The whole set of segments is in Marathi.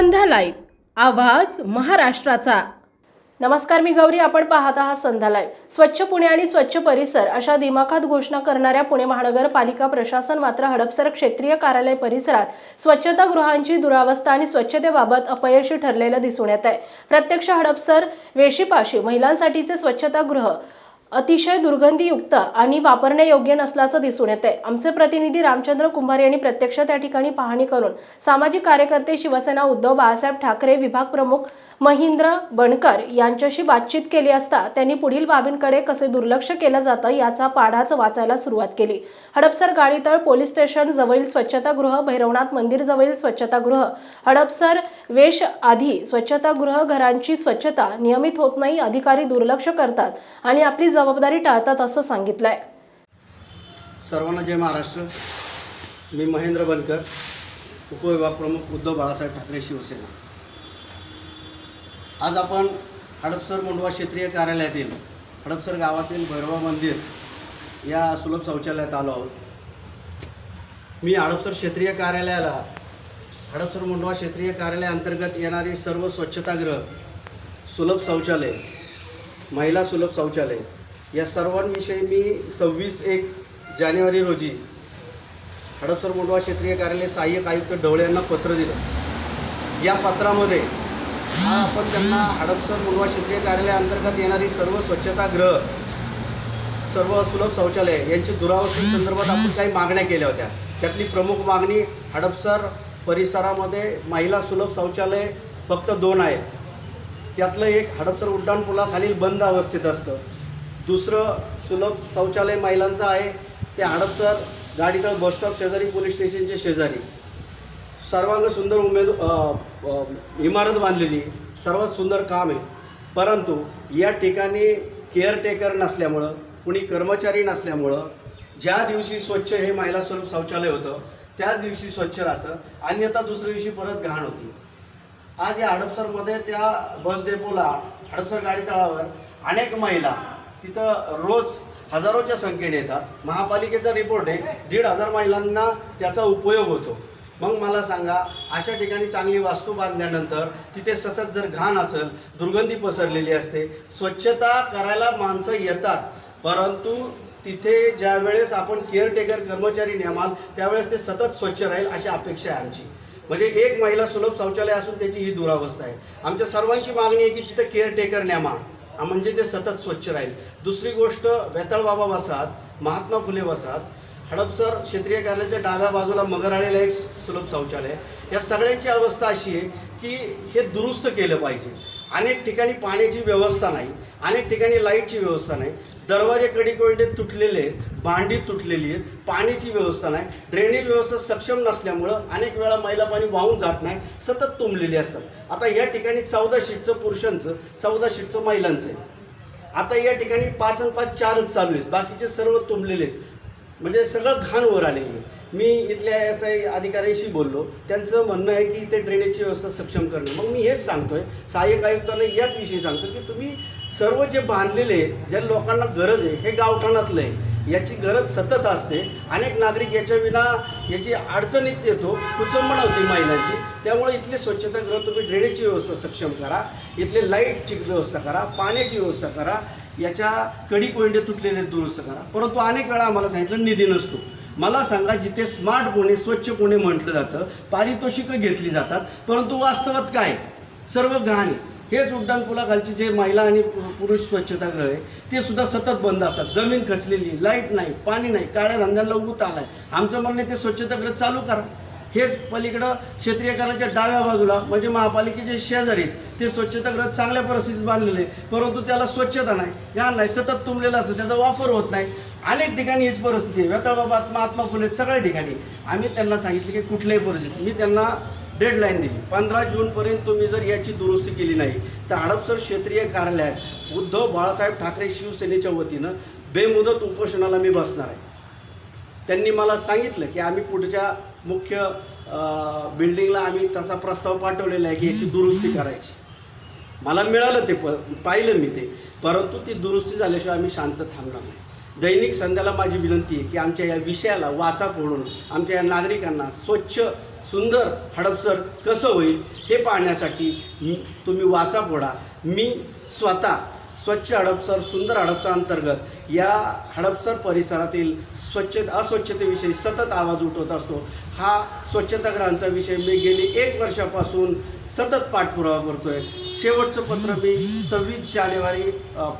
संध्या लाईव्ह आवाज महाराष्ट्राचा. नमस्कार मी गौरी. आपण पाहत आहात संध्या लाईव्ह स्वच्छ पुणे आणि स्वच्छ परिसर अशा दिमाखात घोषणा करणाऱ्या पुणे महानगरपालिका प्रशासन मात्र हडपसर क्षेत्रीय कार्यालय परिसरात स्वच्छतागृहांची दुरावस्था आणि स्वच्छतेबाबत अपयशी ठरलेलं दिसून येत आहे प्रत्यक्ष हडपसर वेशीपाशी महिलांसाठीचे स्वच्छतागृह अतिशय दुर्गंधीयुक्त आणि वापरण्यायोग्य नसल्याचं दिसून येते आहे आमचे प्रतिनिधी रामचंद्र कुंभार यांनी प्रत्यक्ष त्या ठिकाणी पाहणी करून सामाजिक कार्यकर्ते शिवसेना उद्धव बाळासाहेब ठाकरे विभाग प्रमुख महेंद्र बनकर यांच्याशी बातचीत केली असता त्यांनी पुढील बाबींकडे कसे दुर्लक्ष केलं जातं याचा पाढाच वाचायला सुरुवात केली. हडपसर गाडीतळ पोलीस स्टेशन जवळील स्वच्छतागृह भैरवनाथ मंदिर जवळील स्वच्छतागृह. हडपसर वेश आधी स्वच्छतागृह घरांची स्वच्छता नियमित होत नाही अधिकारी दुर्लक्ष करतात आणि आपली जबाबदारी टाळतात असं सांगितलंय. सर्वांना जय महाराष्ट्र. मी महेंद्र बनकर उपविभाग प्रमुख उद्धव बाळासाहेब ठाकरे शिवसेना. आज आपण हडपसर मुंडवा क्षेत्रीय कार्यालयातील हडपसर गावातील भैरवा मंदिर या सुलभ शौचालयात आलो आहोत. मी हडपसर क्षेत्रीय कार्यालयाला हडपसर मुंडवा क्षेत्रीय कार्यालयाअंतर्गत येणारी सर्व स्वच्छतागृह सुलभ शौचालय महिला सुलभ शौचालय या सर्वांविषयी मी सव्वीस एक जानेवारी रोजी हडपसर मोडवा क्षेत्रीय कार्यालय सहाय्यक आयुक्त ढवळे यांना पत्र दिलं. या पत्रामध्ये हा आपण त्यांना हडपसर मुंडवा क्षेत्रीय कार्यालयाअंतर्गत येणारी सर्व स्वच्छतागृह सर्व सुलभ शौचालय यांची दुरावस्थेसंदर्भात आपण काही मागण्या केल्या होत्या. त्यातली प्रमुख मागणी हडपसर परिसरामध्ये महिला सुलभ शौचालय फक्त दोन आहेत. त्यातलं एक हडपसर उड्डाणपुलाखालील बंद अवस्थेत असतं. दुसरं सुलभ शौचालय महिलांचं आहे. ते हडपसर गाडीतळ बस स्टॉप शेजारी पोलीस स्टेशनच्या शेजारी. सर्वांग सुंदर उमेद इमारत बांधलेली. सर्वात सुंदर काम आहे. परंतु या ठिकाणी केअरटेकर नसल्यामुळं कुणी कर्मचारी नसल्यामुळं ज्या दिवशी स्वच्छ हे महिला स्वरूप शौचालय होतं त्याच दिवशी स्वच्छ राहतं. अन्यथा दुसऱ्या दिवशी परत घाण होती. आज या हडपसरमध्ये त्या बस डेपोला हडपसर गाडी तळावर अनेक महिला तिथं रोज हजारोच्या संख्येने येतात. महापालिकेचा रिपोर्ट आहे दीड हजार महिलांना त्याचा उपयोग होतो. मग मला सांगा अशा ठिकाणी चांगली वास्तू बांधल्यानंतर तिथे सतत जर घाण असेल दुर्गंधी पसरलेली असते स्वच्छता करायला माणसं येतात परंतु तिथे ज्या वेळेस आपण केअरटेकर कर्मचारी नेमाल त्यावेळेस ते सतत स्वच्छ राहील अशी अपेक्षा आहे आमची. म्हणजे एक महिला सुलभ शौचालय असून त्याची ही दुरावस्था आहे. आमच्या सर्वांची मागणी आहे की तिथं केअरटेकर नेमा. म्हणजे ते सतत स्वच्छ राहील. दुसरी गोष्ट वेताळबाबा वसात वसाहत महात्मा फुले वसाहत. हडपसर क्षेत्रीय कार्यालयाच्या डाव्या बाजूला मगराळेला एक सुलभ शौचालय या सगळ्यांची अवस्था अशी आहे की हे दुरुस्त केलं पाहिजे. अनेक ठिकाणी पाण्याची व्यवस्था नाही अनेक ठिकाणी लाईटची व्यवस्था नाही. दरवाजे कडे तुटलेले आहेत भांडी तुटलेली आहेत पाण्याची व्यवस्था नाही ड्रेनेज व्यवस्था सक्षम नसल्यामुळं अनेक वेळा मैला पाणी वाहून जात नाही सतत तुंबलेली असतात. आता या ठिकाणी चौदा शीटचं पुरुषांचं चौदा शीटचं महिलांचं आहे. आता या ठिकाणी पाच आणि पाच चारच चालू आहेत बाकीचे सर्व तुंबलेले आहेत. म्हणजे सगळं घाण वर आलेली आहे. मी इथल्या एस आय अधिकाऱ्यांशी बोललो. त्यांचं म्हणणं आहे की ते ड्रेनेजची व्यवस्था सक्षम करणं. मग मी हेच सांगतोय सहाय्यक आयुक्तांना याच विषयी सांगतो की तुम्ही सर्व जे बांधलेले ज्या लोकांना गरज आहे हे गावठाणातलं आहे. याची गरज सतत असते. अनेक नागरिक याच्या विना याची अडचणीत येतो कुचंबण होती महिलांची. त्यामुळे इथले स्वच्छतागृह तुम्ही ड्रेनेजची व्यवस्था सक्षम करा. इथले लाईटची व्यवस्था करा. पाण्याची व्यवस्था करा. याच्या कडी कोंडे तुटलेले दुरुस्त करा. परंतु अनेक वेळा आम्हाला सांगितलं निधी नसतो. मला सांगा जिथे स्मार्ट पुणे स्वच्छ पुणे म्हटलं जातं पारितोषिकं घेतली जातात परंतु वास्तवात काय? सर्व घाण हेच उड्डाणपुलाखालचे जे महिला आणि पु- पुरुष स्वच्छतागृह आहे ते सुद्धा सतत बंद असतात. जमीन खचलेली लाइट नाही पाणी नाही काळ्या धंद्यांना उगूत आलाय. आमचं म्हणणं आहे ते स्वच्छतागृह चालू करा. हेच पलीकडं क्षेत्रीय कराच्या डाव्या बाजूला म्हणजे महापालिकेचे शेजारीच ते स्वच्छतागृह चांगल्या परिस्थितीत बांधलेले आहे. परंतु त्याला स्वच्छता नाही. या नाही सतत तुंबलेलं असतं. त्याचा वापर होत नाही. अनेक ठिकाणी हीच परिस्थिती आहे. व्यताळबाबा महात्मा फुले सगळ्या ठिकाणी. आम्ही त्यांना सांगितले की कुठल्याही परिस्थिती मी त्यांना डेडलाईन दिली. पंधरा जूनपर्यंत तुम्ही जर याची दुरुस्ती केली नाही तर हडपसर क्षेत्रीय कार्यालयात उद्धव बाळासाहेब ठाकरे शिवसेनेच्या वतीनं बेमुदत उपोषणाला मी बसणार आहे. त्यांनी मला सांगितलं की आम्ही पुढच्या मुख्य बिल्डिंगला आम्ही तसा प्रस्ताव पाठवलेला आहे की याची दुरुस्ती करायची. मला मिळालं ते प पाहिलं मी ते. परंतु ती दुरुस्ती झाल्याशिवाय आम्ही शांत थांबणार नाही. दैनिक संध्याला माझी विनंती आहे की आमच्या या विषयाला वाचा फोडून आमच्या या नागरिकांना स्वच्छ सुंदर हडपसर कसं होईल हे पाहण्यासाठी तुम्ही वाचा फोडा. मी स्वतः स्वच्छ हडपसर सुंदर हडपसर अंतर्गत या हडपसर परिसरातील स्वच्छ अस्वच्छतेविषयी सतत आवाज उठवत असतो. हा स्वच्छतागृहांचा विषय मी गेली एक वर्षापासून सतत पाठपुरावा करतोय. शेवटचं पत्र मी सव्वीस जानेवारी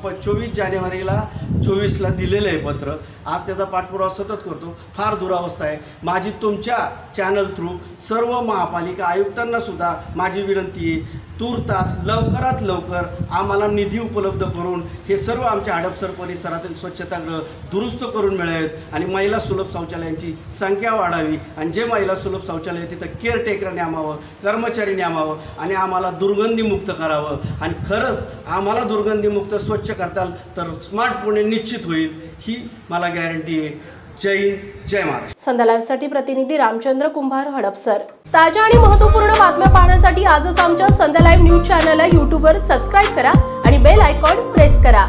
प चोवीस जानेवारीला चोवीसला दिलेलं आहे पत्र. आज त्याचा पाठपुरावा सतत करतो. फार दुरावस्था आहे. माझी तुमच्या चॅनल थ्रू सर्व महापालिका आयुक्तांना सुद्धा माझी विनंती आहे तूर्तास लवकरात लवकर आम्हाला निधी उपलब्ध करून हे सर्व आमच्या हडपसर परिसरातील स्वच्छतागृह दुरुस्त करून मिळावेत आणि महिला सुलभ शौचालयांची संख्या वाढावी. आणि जे महिला सुलभ शौचालय तिथं केअरटेकर न्यामावं कर्मचारी न्यामावं आणि आम्हाला दुर्गंधीमुक्त करावं. आणि खरंच आम्हाला दुर्गंधीमुक्त स्वच्छ करताल तर स्मार्ट पुणे निश्चित होईल ही मला गॅरंटी आहे. जय हिंद जय महाराष्ट्र. संध्या प्रतिनिधी रामचंद्र कुंभार हडपसर ताज्या आणि महत्त्वपूर्ण बातम्या पाहण्यासाठी आजच आमच्या संध्या लाईव्ह न्यूज चॅनलला यूट्यूबवर सबस्क्राईब करा आणि बेल आयकॉन प्रेस करा.